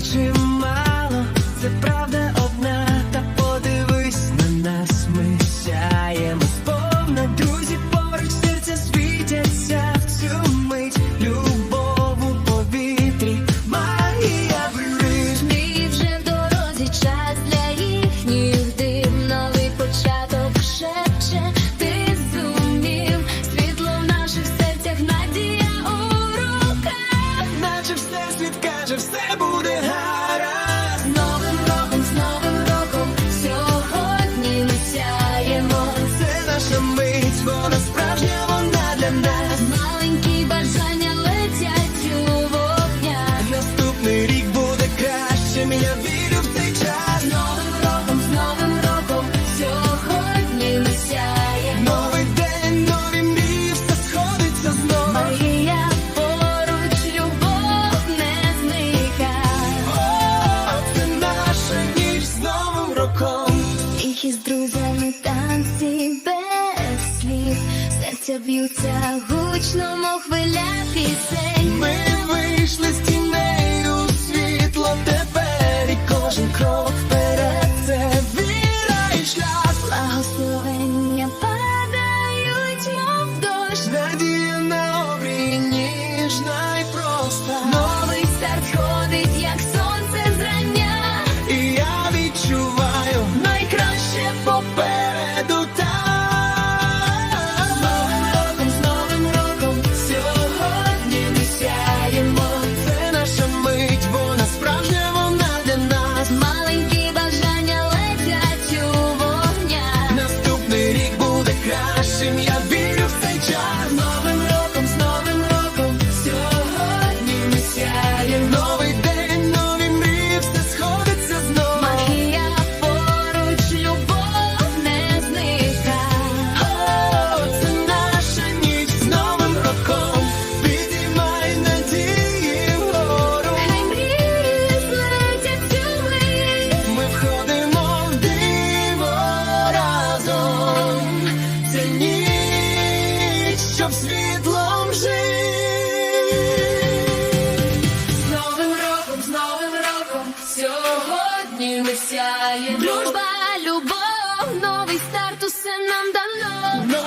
to Вір новим роком, з новим роком сьогодні не сяє Новий день, нові мрії, все сходиться знову Магія поруч, любов не зникає А з новим роком І з друзями танці без слів. Серця б'ються гучно, мов хвиля пісень. Ми вийшли з тіней. майбутнє ми сяє. Дружба, любов, новий старт, усе нам дано.